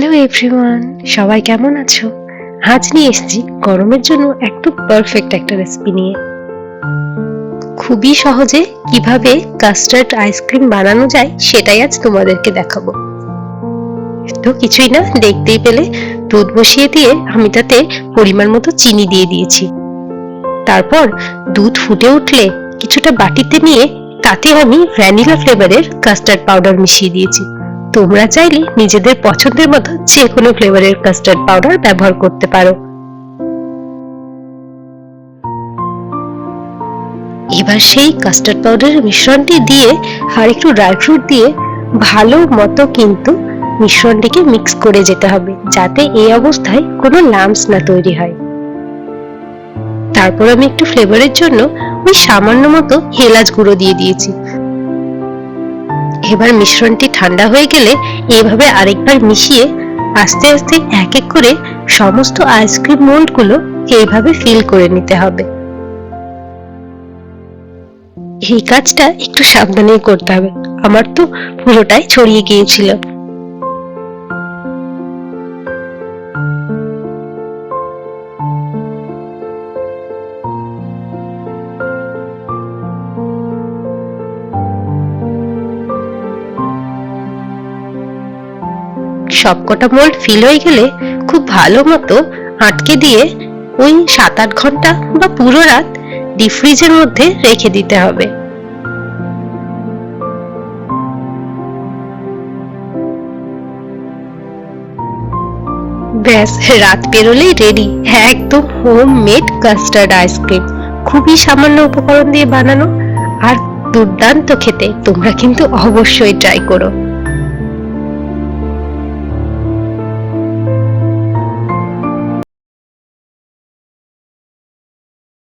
Hello everyone সবাই কেমন আছো? আজ নিয়ে এসেছি গরমের জন্য একদম পারফেক্ট একটা রেসিপি নিয়ে। খুবই সহজে কীভাবে কাস্টার্ড আইসক্রিম বানানো যায় সেটাই আজ তোমাদেরকে দেখাবো। তো কিছুই না, দেখতেই পেলে দুধ বসিয়ে দিয়ে আমি তাতে পরিমাণ মতো চিনি দিয়ে দিয়েছি। তারপর দুধ ফুটে উঠলে কিছুটা বাটিতে নিয়ে তাতে আমি ভ্যানিলা ফ্লেভারের কাস্টার্ড পাউডার মিশিয়ে দিয়েছি। তোমরা চাইলে নিজেদের পছন্দের মতো যে কোনো ফ্লেভারের কাস্টার্ড পাউডার ব্যবহার করতে পারো। এবার সেই কাস্টার্ড পাউডারের মিশ্রণটি দিয়ে আর একটু ড্রাই ফ্রুট দিয়ে ভালো মতো কিন্তু মিশ্রণটিকে মিক্স করে যেতে হবে, যাতে এই অবস্থায় কোনো লাম্পস না তৈরি হয়। তারপর আমি একটু ফ্লেভারের জন্য ওই সামান্য মতো এলাচ গুঁড়ো দিয়ে দিয়েছি। এবার মিশ্রণটি ঠান্ডা হয়ে গেলে এভাবে আরেকবার মিশিয়ে আস্তে আস্তে এক এক করে সমস্ত আইসক্রিম মোল্ডগুলো এইভাবে ফিল করে নিতে হবে। এই কাজটা একটু সাবধানেই করতে হবে। আমার তো পুরোটাই ছড়িয়ে গিয়েছিল। সবকটা মোল্ড ফিল হয়ে গেলে খুব ভালো মতো আটকে দিয়ে ওই সাত আট ঘণ্টা বা পুরো রাত ডিপ ফ্রিজের মধ্যে রেখে দিতে হবে। ব্যাস, রাত পেরোলেই রেডি একদম home made custard ice cream খুবই সামান্য উপকরণ দিয়ে বানানো আর দুর্দান্ত খেতে। তোমরা কিন্তু অবশ্যই ট্রাই করো।